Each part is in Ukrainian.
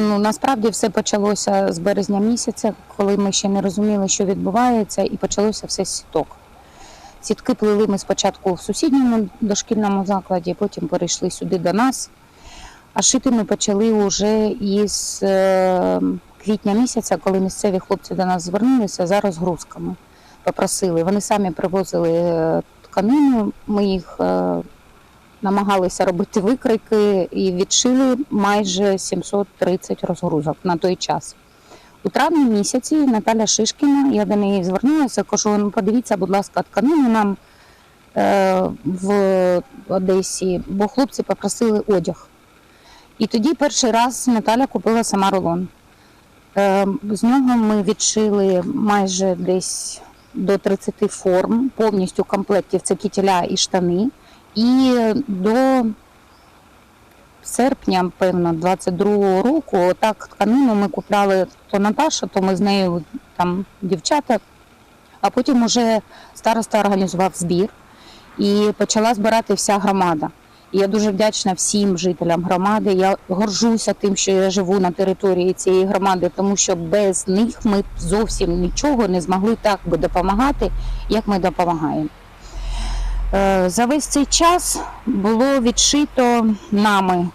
Ну насправді все почалося з березня місяця, коли ми ще не розуміли, що відбувається, і почалося все з сіток. Сітки плели ми спочатку в сусідньому дошкільному закладі, потім перейшли сюди до нас. А шити ми почали вже із е, квітня місяця, коли місцеві хлопці до нас звернулися за розгрузками. Попросили. Вони самі привозили е, тканину, ми їх е, намагалися робити викрики і відшили майже 730 розгрузок на той час. У травні місяці Наталя Шишкіна, я до неї звернулася, кажу, ну подивіться, будь ласка, тканину нам е, в Одесі, бо хлопці попросили одяг. І тоді перший раз Наталя купила сама рулон. Е, з нього ми відшили майже десь до 30 форм, повністю комплектів це кітеля і штани. І до серпня, певно, 22-го року, отак тканину ми купляли то Наташа, то ми з нею там дівчата. А потім уже староста організував збір і почала збирати вся громада. І я дуже вдячна всім жителям громади. Я горжуся тим, що я живу на території цієї громади, тому що без них ми зовсім нічого не змогли так би допомагати, як ми допомагаємо. Е, За весь цей час було відшито нами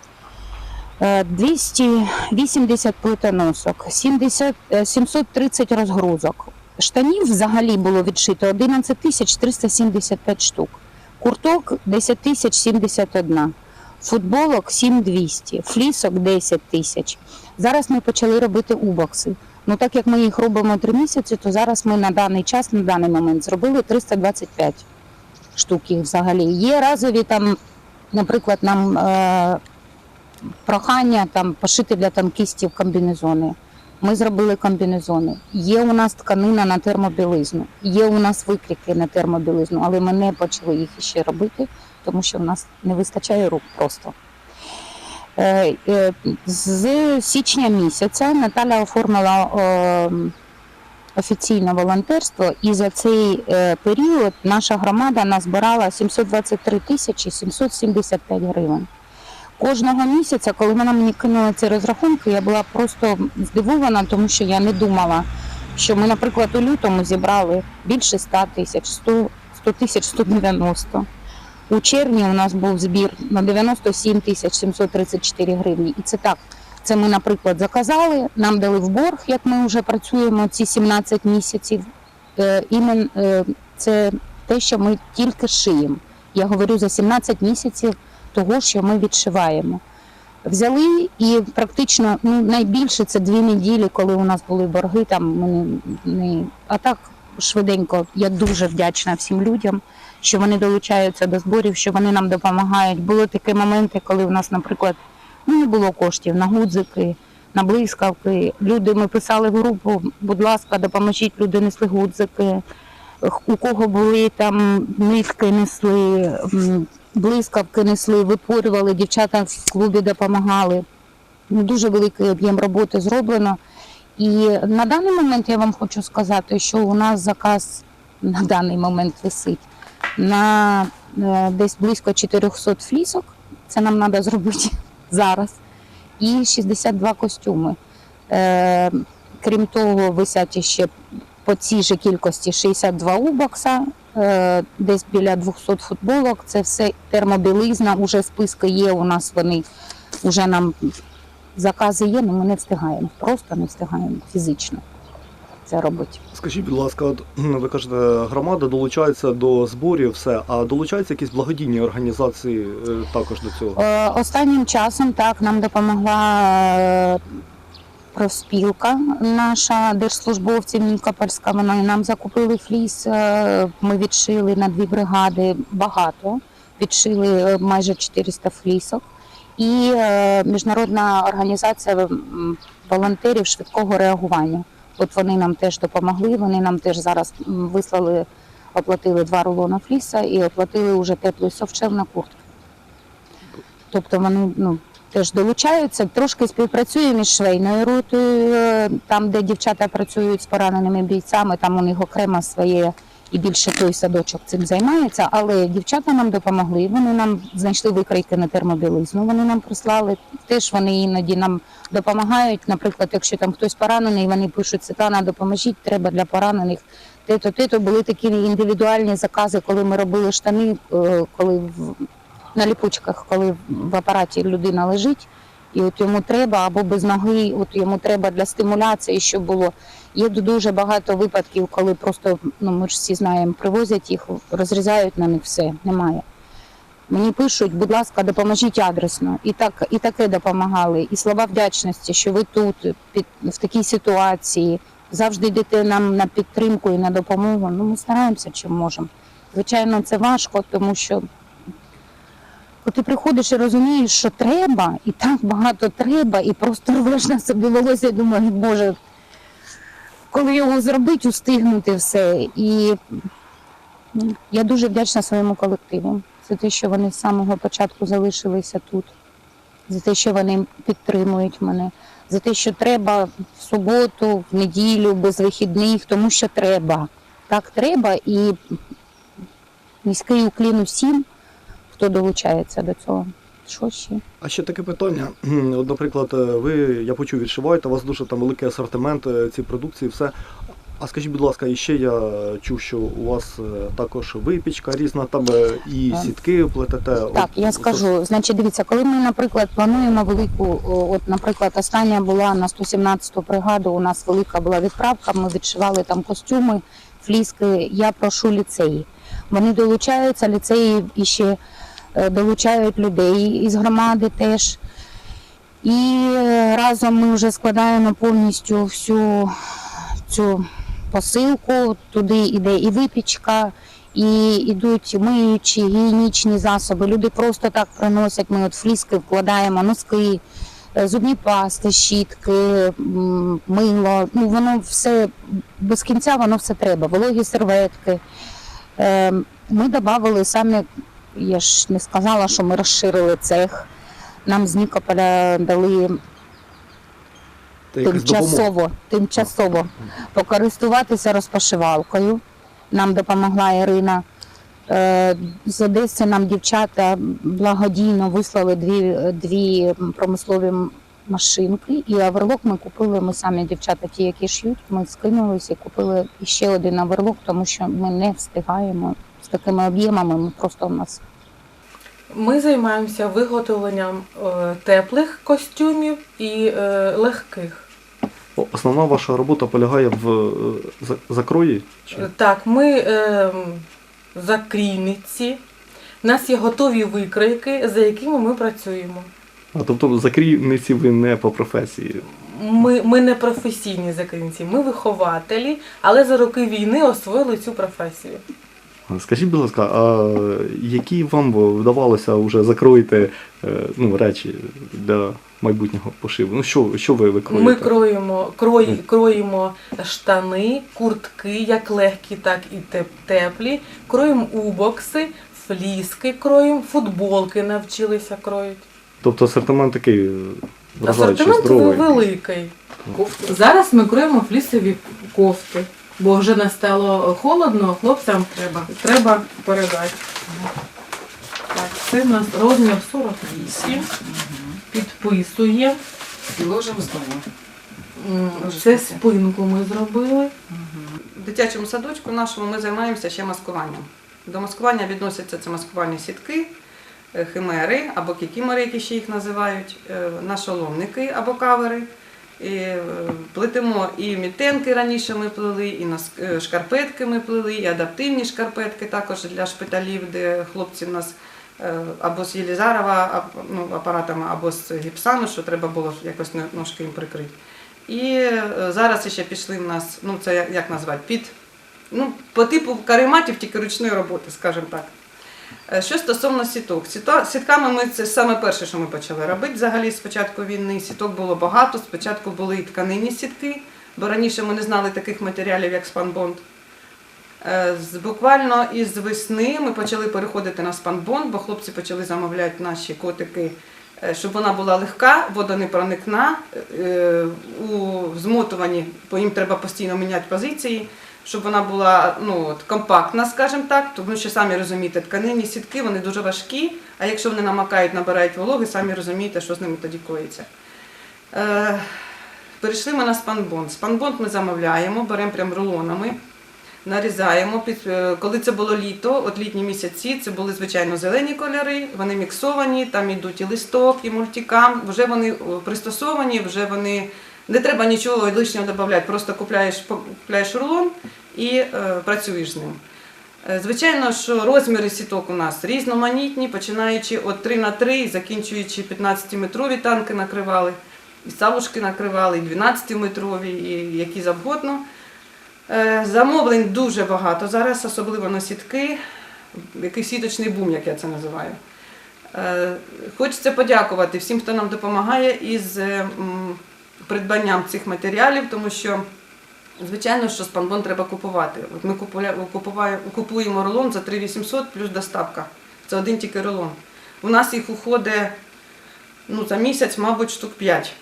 е, 280 плитоносок, 70, е, 730 розгрузок. Штанів взагалі було відшито 11 тисяч 375 штук. Курток 10 тисяч 71. Футболок 7200, флісок 10 тисяч. Зараз ми почали робити убокси. Ну так як ми їх робимо три місяці, то зараз ми на даний час, на даний момент зробили 325 штук їх взагалі. Є разові там, наприклад, нам е, прохання там пошити для танкістів комбінезони. Ми зробили комбінезони. Є у нас тканина на термобілизну, є у нас викрики на термобілизну, але ми не почали їх ще робити, тому що в нас не вистачає рук просто. Е, е, З січня місяця Наталя оформила е, офіційне волонтерство, і за цей е, період наша громада назбирала 723 тисячі 775 гривень. Кожного місяця, коли вона мені кинула ці розрахунки, я була просто здивована, тому що я не думала, що ми, наприклад, у лютому зібрали більше 100 тисяч, 100 100 тисяч 190. У червні у нас був збір на 97 тисяч 734 гривні. І це так. Це ми, наприклад, заказали, нам дали в борг, як ми вже працюємо ці 17 місяців. Е, імен, е, це те, що ми тільки шиємо. Я говорю за 17 місяців того, що ми відшиваємо. Взяли і практично ну, найбільше це дві неділі, коли у нас були борги. Там ми не, не... А так швиденько я дуже вдячна всім людям, що вони долучаються до зборів, що вони нам допомагають. Були такі моменти, коли у нас, наприклад, ну, не було коштів на гудзики, на блискавки. Люди ми писали в групу, будь ласка, допоможіть, люди несли гудзики. У кого були там нитки несли, блискавки несли, випорювали, дівчата в клубі допомагали. Ну, Дуже великий об'єм роботи зроблено. І на даний момент я вам хочу сказати, що у нас заказ на даний момент висить на е, десь близько 400 флісок. Це нам треба зробити зараз. І 62 костюми. Е, крім того, висять ще по цій же кількості 62 убокса, е, десь біля 200 футболок. Це все термобілизна, уже списки є у нас. Вони вже нам закази є, але ми не встигаємо. Просто не встигаємо фізично це робити. Скажіть, будь ласка, от, ви кажете, громада долучається до зборів, все, а долучаються якісь благодійні організації е, також до цього? Е, Останнім часом так нам допомогла е, профспілка наша держслужбовців Нікопольська. Вони нам закупили фліс. е, Ми відшили на дві бригади багато. Відшили е, майже 400 флісок. І е, міжнародна організація м, волонтерів швидкого реагування. От вони нам теж допомогли. Вони нам теж зараз вислали, оплатили два рулони фліса і оплатили вже теплий совчев на куртку. Тобто вони ну, теж долучаються, трошки співпрацюємо із швейною ротою, е, там, де дівчата працюють з пораненими бійцями, там у них окремо своє і більше той садочок цим займається. Але дівчата нам допомогли. Вони нам знайшли викрійки на термобілизну. Вони нам прислали. Теж вони іноді нам допомагають. Наприклад, якщо там хтось поранений, вони пишуть Світлана, допоможіть, треба для поранених. Те-то, те-то були такі індивідуальні закази, коли ми робили штани, е, коли в, на ліпучках, коли в апараті людина лежить, і от йому треба або без ноги, от йому треба для стимуляції, щоб було. Є дуже багато випадків, коли просто, ну ми ж всі знаємо, привозять їх, розрізають на них все, немає. Мені пишуть, будь ласка, допоможіть адресно. І так, і таке допомагали. І слова вдячності, що ви тут під в такій ситуації завжди йдете нам на підтримку і на допомогу. Ну, ми стараємося, чим можемо. Звичайно, це важко, тому що коли ти приходиш і розумієш, що треба, і так багато треба, і просто рвеш на собі волосся і думаєш, Боже, коли його зробити, устигнути все. І ну, я дуже вдячна своєму колективу за те, що вони з самого початку залишилися тут, за те, що вони підтримують мене, за те, що треба в суботу, в неділю, без вихідних, тому що треба. Так треба, і низький уклін усім, хто долучається до цього. Що ще? А ще таке питання. От, наприклад, е, ви, я почув, відшиваєте, у вас дуже там великий асортимент е, цієї продукції, все. А скажіть, будь ласка, і ще я чув, що у вас е, також випічка різна, там і сітки плетете. Так, я скажу. Значить, дивіться, коли ми, наприклад, плануємо велику, от, наприклад, остання була на 117-ту бригаду, у нас велика була відправка, ми відшивали там костюми, фліски. Я прошу ліцеї. Вони долучаються, ліцеї і ще долучають людей із громади теж. І е, разом ми вже складаємо повністю всю цю посилку. Туди йде і випічка, і йдуть миючі, гігієнічні засоби. Люди просто так приносять. Ми от фліски вкладаємо, носки, е, зубні пасти, щітки, мило. Ну воно все без кінця, воно все треба. Вологі серветки. Е, Ми додали самі, я ж не сказала, що ми розширили цех. Нам з Нікополя дали тимчасово, тимчасово покористуватися розпашивалкою. Нам допомогла Ірина. Е, З Одеси нам дівчата благодійно вислали дві, дві промислові машинки, і оверлок ми купили. Ми самі дівчата, ті, які ш'ють, ми скинулися і купили ще один оверлок, тому що ми не встигаємо з такими об'ємами. Ми просто у нас Ми займаємося виготовленням е, теплих костюмів і е, легких. Основна ваша робота полягає в е, закрої? Чи? Так, ми е, закрійниці. У нас є готові викройки, за якими ми працюємо. А, тобто закрійниці ви не по професії. Ми, ми не професійні закрійниці, ми вихователі, але за роки війни освоїли цю професію. А Скажіть, будь ласка, а які вам вдавалося вже закроїти е, ну, речі для майбутнього пошиву? Ну що, що ви викроїте? Ми кроїмо, крої, кроїмо штани, куртки, як легкі, так і теплі. Кроїмо убокси, фліски кроїмо, футболки навчилися кроїти. Тобто асортимент такий е, вражаючий, Асортимент здоровий. великий. Зараз ми кроємо флісові кофти, бо вже настало холодно, хлопцям Треба. треба передати. Так, це у нас розмір 48. Підписує. І ложимо знову. Це спинку ми зробили. В дитячому садочку нашому ми займаємося ще маскуванням. До маскування відносяться це маскувальні сітки, е, химери або кікімори, які ще їх називають, е, нашоломники або кавери. Е, плетемо і мітенки раніше ми плели, і е, шкарпетки ми плели, і адаптивні шкарпетки також для шпиталів, де хлопці в нас е, або з Єлізарова ну, апаратами, або з гіпсану, що треба було якось ножки їм прикрити. І зараз ще пішли в нас, ну це як назвати, під, ну, по типу карематів, тільки ручної роботи, скажімо так. Е, Що стосовно сіток, Сіто- сітками ми це саме перше, що ми почали робити. Взагалі з початку війни сіток було багато. Спочатку були і тканинні сітки, бо раніше ми не знали таких матеріалів, як спанбонд. Е, Буквально із весни ми почали переходити на спанбонд, бо хлопці почали замовляти наші котики, е, щоб вона була легка, водонепроникна, е, у змотуванні, бо їм треба постійно міняти позиції. Щоб вона була ну, от, компактна, скажімо так, тому що самі розумієте, тканинні сітки вони дуже важкі, а якщо вони намакають, набирають вологи, самі розумієте, що з ними тоді коїться. Е, перейшли ми на спанбонд. Спанбонд ми замовляємо, беремо прям рулонами, нарізаємо. Під, е, коли це було літо, от літні місяці, це були звичайно зелені кольори, вони міксовані, там йдуть і листок, і мультикам. Вже вони пристосовані, вже вони не треба нічого лишнього додати, просто купляєш, купляєш рулон і е, працюєш з ним. Е, Звичайно, що розміри сіток у нас різноманітні, починаючи від 3 на 3 і закінчуючи 15-метрові танки накривали, і савушки накривали, і 12-метрові, і які завгодно. Е, Замовлень дуже багато зараз, особливо на сітки, якийсь сіточний бум, як я це називаю. Е, Хочеться подякувати всім, хто нам допомагає із е, м, придбанням цих матеріалів, тому що, звичайно, що спанбон треба купувати. От ми купуємо рулон за 3800 плюс доставка. Це один тільки рулон. У нас їх уходить ну, за місяць, мабуть, штук 5.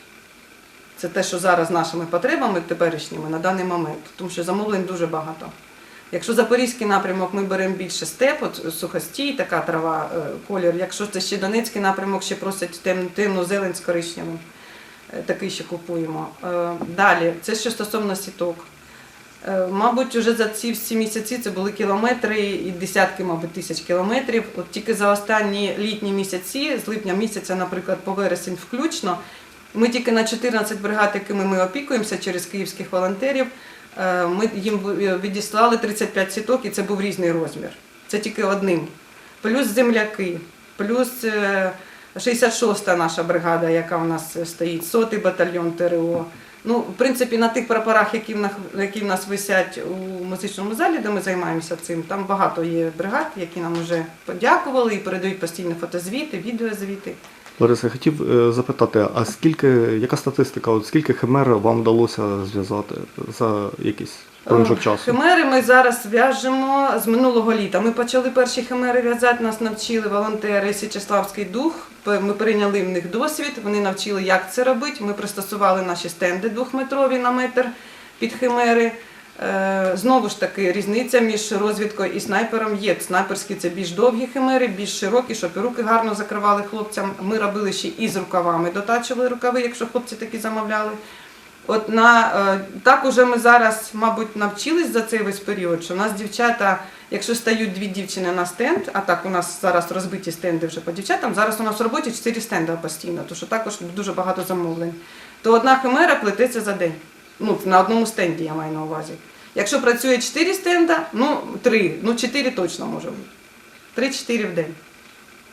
Це те, що зараз нашими потребами теперішніми на даний момент, тому що замовлень дуже багато. Якщо запорізький напрямок, ми беремо більше степ, от сухостій, така трава, е, колір. Якщо це ще Донецький напрямок, ще просять тем, темну зелень з коричневим. Е, Такий ще купуємо. Е, Далі, це що стосовно сіток. Е, Мабуть, вже за ці всі місяці це були кілометри і десятки, мабуть, тисяч кілометрів. От тільки за останні літні місяці, з липня місяця, наприклад, по вересень включно, ми тільки на 14 бригад, якими ми опікуємося через київських волонтерів, ми їм відіслали 35 сіток, і це був різний розмір. Це тільки одним. Плюс земляки, плюс 66-та наша бригада, яка у нас стоїть, сотий батальйон ТРО. Ну, в принципі, на тих прапорах, які в нас, які в нас висять у музичному залі, де ми займаємося цим, там багато є бригад, які нам вже подякували і передають постійно фотозвіти, відеозвіти. Лариса, я хотів е, запитати, а скільки, яка статистика, от скільки химер вам вдалося зв'язати за якийсь проміжок Е, часу? Химери ми зараз в'яжемо з минулого літа. Ми почали перші химери в'язати, нас навчили волонтери Січеславський дух. Ми перейняли в них досвід, вони навчили, як це робити. Ми пристосували наші стенди двохметрові на метр під химери. Е, Знову ж таки, різниця між розвідкою і снайпером є. Снайперські це більш довгі химери, більш широкі, щоб руки гарно закривали хлопцям. Ми робили ще і з рукавами, дотачували рукави, якщо хлопці такі замовляли. От на е, так уже ми зараз, мабуть, навчились за цей весь період, що у нас дівчата, якщо стають дві дівчини на стенд, а так у нас зараз розбиті стенди вже по дівчатам, зараз у нас в роботі чотири стенди постійно, тому що також дуже багато замовлень. То одна химера плететься за день. Ну, на одному стенді я маю на увазі. Якщо працює чотири стенда, ну три, ну чотири точно може бути. Три-чотири в день.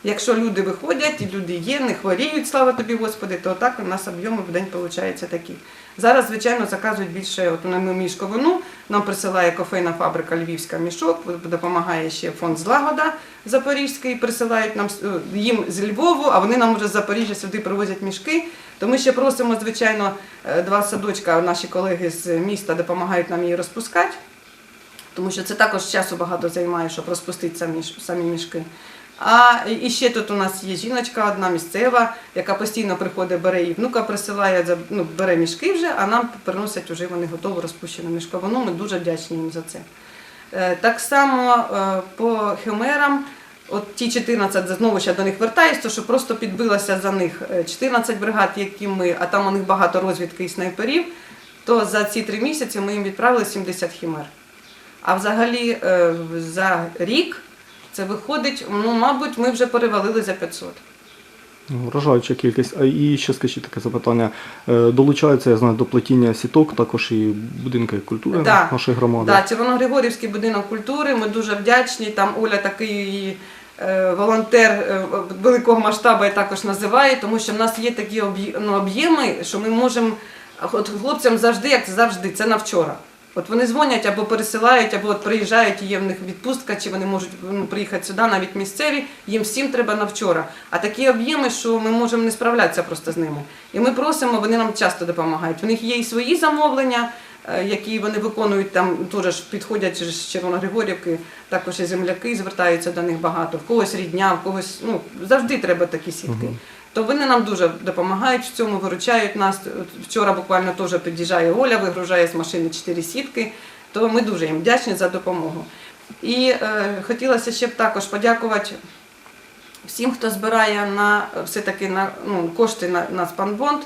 Якщо люди виходять, і люди є, не хворіють, слава тобі, Господи, то так у нас об'єми в день виходить такі. Зараз, звичайно, заказують більше от на мішковину. Нам присилає кофейна фабрика Львівська мішок, допомагає ще фонд Злагода Запорізький, присилають нам е, їм з Львову, а вони нам вже з Запоріжжя сюди привозять мішки. То ми ще просимо, звичайно, е, два садочка, наші колеги з міста допомагають нам її розпускати, тому що це також часу багато займає, щоб розпустити самі, самі мішки. А і ще тут у нас є жіночка, одна місцева, яка постійно приходить, бере і внука присилає, ну, бере мішки вже, а нам приносять вже вони готову розпущену мішковину. Ми дуже вдячні їм за це. Е, Так само е, по химерам, от ті 14, знову ще до них вертаюсь, то що просто підбилося за них е, 14 бригад, які ми, а там у них багато розвідки і снайперів, то за ці три місяці ми їм відправили 70 химер. А взагалі е, за рік це виходить, ну, мабуть, ми вже перевалили за 500. Ну, Вражаюча кількість. А і ще скажіть таке запитання. Е, Долучаються, я знаю, до плетіння сіток, також і будинки культури Да. нашої громади. Да, Червоногригорівський будинок культури. Ми дуже вдячні. Там Оля такий е, волонтер е, великого масштабу я також називаю, тому що в нас є такі ну, об'єми, що ми можемо от хлопцям завжди, як це завжди, це на вчора. От вони дзвонять або пересилають, або от приїжджають, і є в них відпустка, чи вони можуть ну, приїхати сюди, навіть місцеві. Їм всім треба на вчора. А такі об'єми, що ми можемо не справлятися просто з ними. І ми просимо, вони нам часто допомагають. У них є і свої замовлення, е, які вони виконують там, теж підходять з Червоногригорівки, також і земляки звертаються до них багато. В когось рідня, в когось ну завжди треба такі сітки. То вони нам дуже допомагають в цьому, виручають нас. Вчора буквально теж під'їжджає Оля, вигружає з машини чотири сітки. То ми дуже їм вдячні за допомогу. І е, хотілося ще б також подякувати всім, хто збирає на все-таки на ну, кошти на, на спанбонд,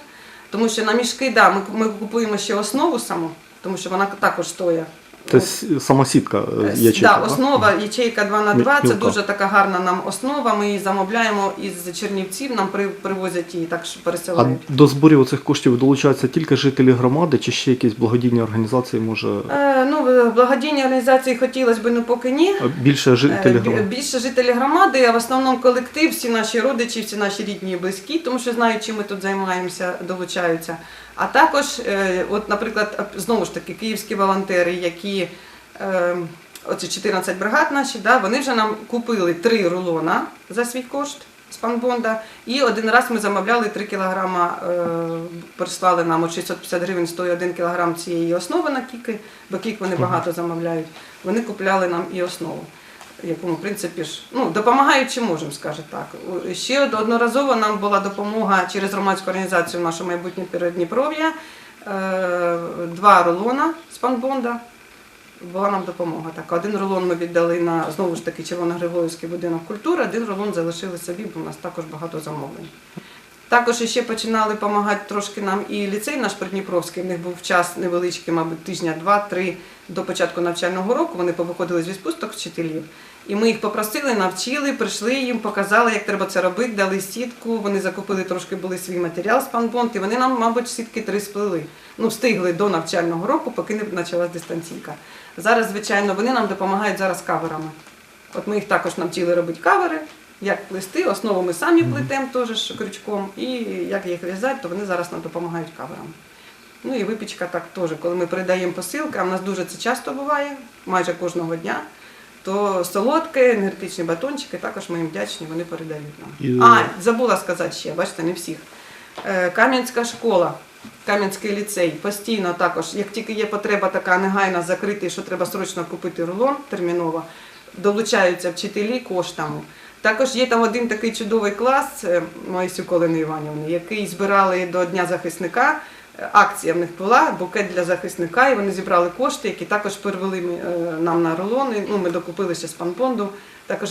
тому що на мішки, да, ми, ми купуємо ще основу саму, тому що вона також стоїть. Тобто сама сітка е, Е, ячейка, да, основа ячейка 2 на 2 це дуже така гарна нам основа. Ми її замовляємо із Чернівців, нам при, привозять її, так що А пересилають. до зборів цих коштів долучаються тільки жителі громади, чи ще якісь благодійні організації може Е, ну, благодійні організації хотілося б, ну поки ні. більше жителі Е, громади? Більше жителі громади, а в основному колектив, всі наші родичі, всі наші рідні і близькі, тому що знають, чим ми тут займаємося, долучаються. А також, е, от, наприклад, знову ж таки, київські волонтери, які е, оці 14 бригад наші, да, вони вже нам купили три рулона за свій кошт з панбонда. І один раз ми замовляли 3 кілограма, е, прислали нам от 650 гривень стоїть 1 кілограм цієї основи на кіки, бо кік вони багато замовляють. Вони купляли нам і основу якому, в принципі, ж ну, допомагають чи можемо, скаже так. Ще одноразово нам була допомога через громадську організацію «Наше майбутнє Передніпров'я. Е, Два рулона з панбонда. Була нам допомога. Так, один рулон ми віддали на знову ж таки Червоногригорівський будинок культури, один рулон залишили собі, бо у нас також багато замовлень. Також ще починали допомагати трошки нам і ліцей наш Придніпровський. В них був час невеличкий, мабуть, тижня два-три до початку навчального року. Вони повиходили з відпусток вчителів. І ми їх попросили, навчили, прийшли їм, показали, як треба це робити, дали сітку. Вони закупили трошки були свій матеріал з панбонд, і вони нам, мабуть, сітки три сплели. Ну, встигли до навчального року, поки не почалась дистанційка. Зараз, звичайно, вони нам допомагають зараз каверами. От ми їх також навчили робити кавери, як плести. Основу ми самі плетемо теж крючком, і як їх в'язати, то вони зараз нам допомагають каверами. Ну і випічка так теж, коли ми передаємо посилки, а в нас дуже це часто буває, майже кожного дня. То солодке, енергетичні батончики, також ми їм вдячні, вони передають нам. І- А, забула сказати ще, бачите, не всіх. Е, Кам'янська школа, Кам'янський ліцей постійно також, як тільки є потреба така негайна закрити, що треба срочно купити рулон терміново, долучаються вчителі коштами. Також є там один такий чудовий клас е, Моїсю Колини Іванівни, який збирали до Дня захисника. Е, Акція в них була, букет для захисника, і вони зібрали кошти, які також перевели е, нам на рулони. Ну, ми докупили ще з панпонду. Також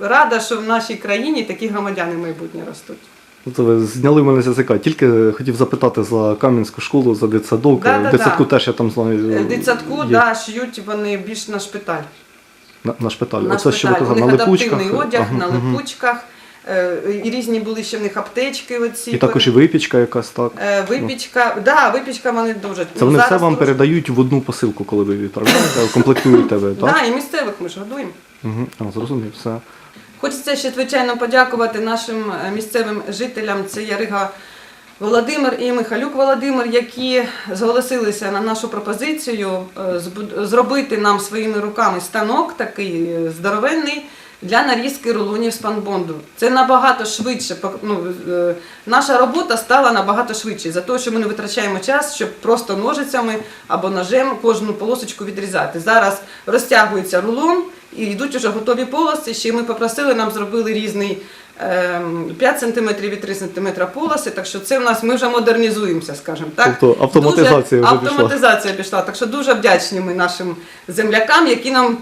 рада, що в нашій країні такі громадяни майбутнє ростуть. Ну, то ви зняли мене з язика. Тільки хотів запитати за Кам'янську школу, за дитсадок. Да-да-да. Дитсадку теж я там знаю. Е, дитсадку є да, шиють вони більш на шпиталь. на, на шпиталі. На Оце що ви шпиталь. Казали, на липучках. адаптивний одяг, Ага, на липучках. Е, І різні були ще в них аптечки. Оці, І також і випічка якась, так. Е, Випічка, да, випічка вони дуже. Це ну, вони все вам трошки- передають в одну посилку, коли ви відправляєте, комплектуєте ви, так? Да, і місцевих ми ж годуємо. Угу. А, зрозумів, все. Хочеться ще, звичайно, подякувати нашим е, місцевим жителям. Це Ярига Володимир і Михалюк Володимир, які зголосилися на нашу пропозицію зробити нам своїми руками станок такий здоровенний. Для нарізки рулонів з панбонду. Це набагато швидше. Ну, е, наша робота стала набагато швидше за те, що ми не витрачаємо час, щоб просто ножицями або ножем кожну полосочку відрізати. Зараз розтягується рулон і йдуть уже готові полоси. Ще ми попросили, нам зробили різний ем, 5 см і 3 см полоси. Так що це в нас ми вже модернізуємося, скажімо так. Тобто автоматизація Дуже вже пішла. автоматизація пішла. Так що дуже вдячні ми нашим землякам, які нам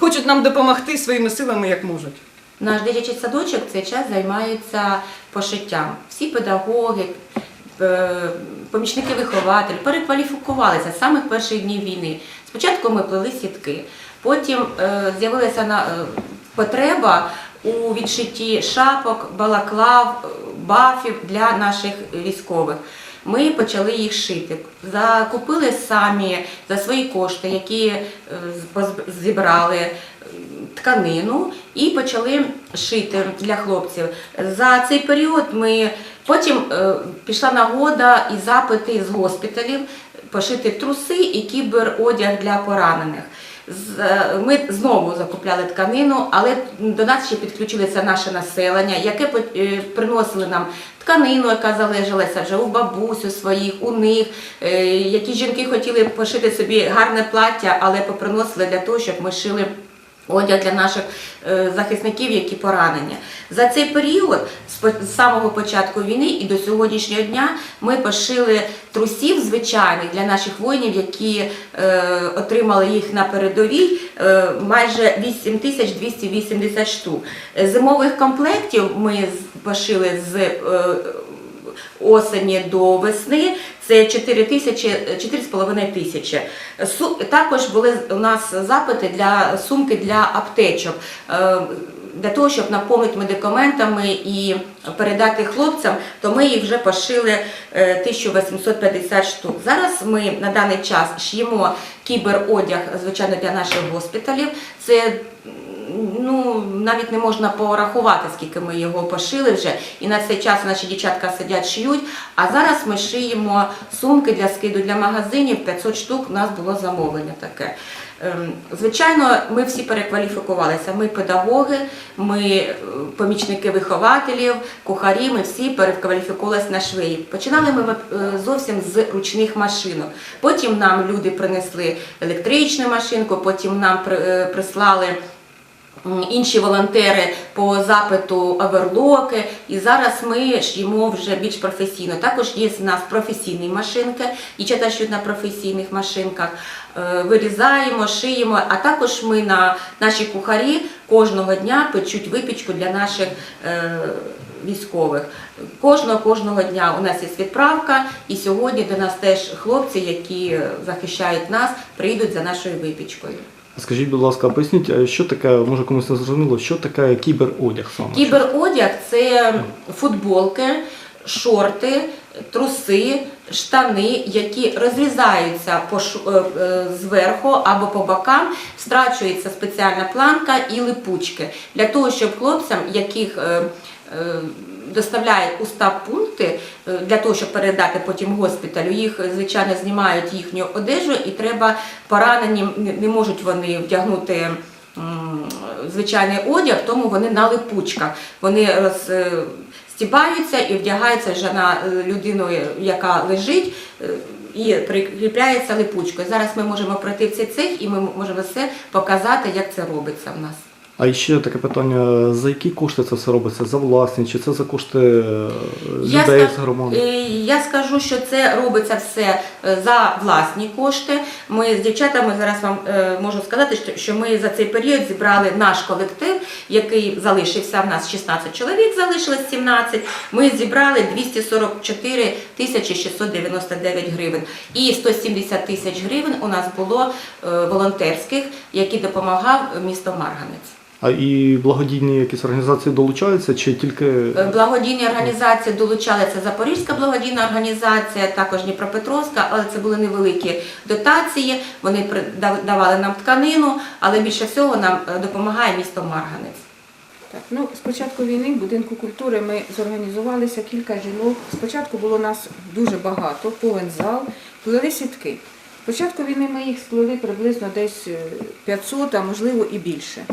хочуть нам допомогти своїми силами, як можуть. Наш дитячий садочок в цей час займається пошиттям. Всі педагоги, е, помічники вихователі перекваліфікувалися з самих перших днів війни. Спочатку ми плели сітки, потім е, з'явилася е, потреба у відшитті шапок, балаклав, бафів для наших військових. Ми почали їх шити. Закупили самі за свої кошти, які е, зібрали тканину і почали шити для хлопців. За цей період ми потім е, пішла нагода і запити з госпіталів пошити труси і кіберодяг для поранених. Е, Ми знову закупляли тканину, але до нас ще підключилося наше населення, яке е, приносили нам тканину, яка залежалася вже у бабусю своїх, у них. Е, Які жінки хотіли пошити собі гарне плаття, але поприносили для того, щоб ми шили Одяг для наших е, захисників, які поранені. За цей період, з самого початку війни і до сьогоднішнього дня, ми пошили трусів звичайних для наших воїнів, які е, отримали їх на передовій, е, майже 8280 штук. Зимових комплектів ми пошили з осені до весни. Це 4 тисячі, 4,5 тисячі. Також були у нас запити для сумки для аптечок. Е, Для того, щоб наповнити медикаментами і передати хлопцям, то ми їх вже пошили е, 1850 штук. Зараз ми на даний час шиємо кіберодяг, звичайно, для наших госпіталів. Це ну навіть не можна порахувати, скільки ми його пошили вже. І на цей час наші дівчатка сидять шиють. А зараз ми шиємо сумки для скиду для магазинів. 500 штук у нас було замовлення таке. Ем, Звичайно, ми всі перекваліфікувалися. Ми педагоги, ми е, помічники вихователів, кухарі, ми всі перекваліфікувалися на швеї. Починали ми е, зовсім з ручних машинок. Потім нам люди принесли електричну машинку, потім нам е, прислали інші волонтери по запиту оверлоки. І зараз ми ш'ємо вже більш професійно. Також є в нас професійні машинки, дівчата шьють на професійних машинках. Е, Вирізаємо, шиємо, а також ми на наші кухарі кожного дня печуть випічку для наших е, військових. Кожного кожного дня у нас є відправка, і сьогодні до нас теж хлопці, які захищають нас, прийдуть за нашою випічкою. Скажіть, будь ласка, поясніть, а що таке, може комусь не зрозуміло, що таке кіберодяг саме? Кіберодяг це футболки, шорти, труси, штани, які розрізаються по е, е, зверху або по бокам, страчується спеціальна планка і липучки для того, щоб хлопцям, яких е, доставляють у стаб-пункти, е, для того, щоб передати потім госпіталю, їх звичайно знімають їхню одежу, і треба поранені, не- можуть вони вдягнути звичайний одяг, тому вони на липучках. Вони роз, е, і вдягаються вже на е, людину, яка лежить, і прикріпляється липучкою. Зараз ми можемо пройти в цей цех і ми можемо все показати, як це робиться в нас. А ще таке питання: за які кошти це все робиться? За власні, чи це за кошти е, Я людей з громади? Е, Я скажу, що це робиться все е, за власні кошти. Ми з дівчатами зараз вам можу сказати, що- ми за цей період зібрали наш колектив, який залишився в нас 16 чоловік, залишилось 17. Ми зібрали 244 тисячі 699 гривень. І 170 тисяч гривень у нас було волонтерських, які допомагав місто Марганець. А і благодійні якісь організації долучаються, чи тільки Е, Благодійні організації долучалися Запорізька благодійна організація, також Дніпропетровська, але це були невеликі дотації. Вони давали нам тканину, але більше всього нам е, допомагає місто Марганець. Так, ну, з початку війни в будинку культури ми зорганізувалися кілька жінок. Спочатку було нас дуже багато, повен зал, плели сітки. З початку війни ми їх сплели приблизно десь е, 500, а можливо і більше.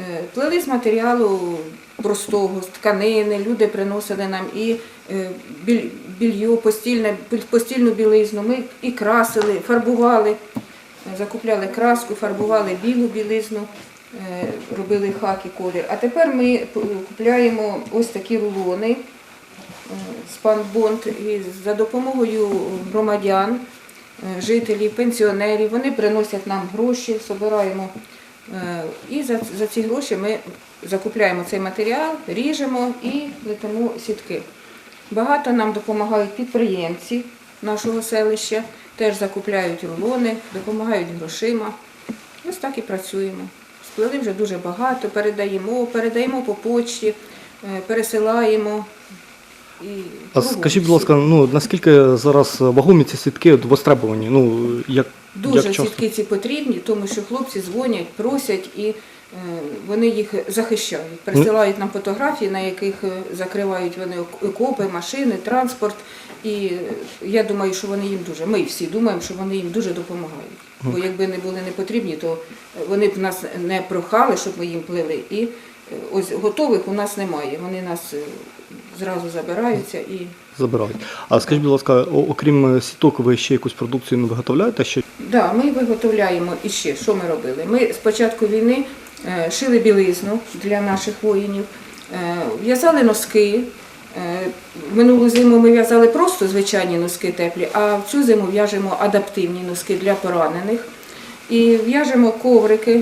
Е, Плели з матеріалу простого, з тканини, люди приносили нам і е, біль- більйо, постільне, постільну білизну. Ми і красили, фарбували, закупляли краску, фарбували білу білизну, е, робили хаки колір. А тепер ми купляємо ось такі рулони е, спанбонд і за допомогою громадян, жителів, пенсіонерів. Вони приносять нам гроші, збираємо. Е, І за, за ці гроші ми закупляємо цей матеріал, ріжемо і плетемо сітки. Багато нам допомагають підприємці нашого селища, теж закупляють рулони, допомагають грошима. Ось так і працюємо. Сплели вже дуже багато, передаємо, передаємо по почті, е, пересилаємо. І а скажіть, будь ласка, ну наскільки зараз вагомі ці сітки от востребовані? Ну як Дуже як часто? сітки ці потрібні, тому що хлопці дзвонять, просять і е, вони їх захищають. Присилають нам фотографії, на яких е, закривають вони окопи, машини, транспорт. І е, я думаю, що вони їм дуже. Ми всі думаємо, що вони їм дуже допомагають. Бо якби не були не потрібні, то вони б нас не прохали, щоб ми їм плели. І ось готових у нас немає. Вони нас зразу забираються і забирають? А скажіть, будь ласка, о- окрім сіток, ви ще якусь продукцію не виготовляєте? Ще Да, ми виготовляємо іще, що ми робили. Ми з початку війни е, шили білизну для наших воїнів, е, в'язали носки. Е, Минулу зиму ми в'язали просто звичайні носки теплі, а в цю зиму в'яжемо адаптивні носки для поранених. І в'яжемо коврики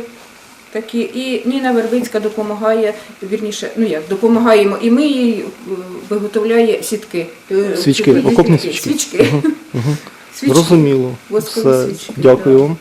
такі. І Ніна Вербицька допомагає, вірніше, ну як, допомагаємо, і ми їй е, виготовляє сітки. Е, Свічки, окопні свічки. свічки. Угу. Свічки. Зрозуміло. Все. свічки, Дякую вам.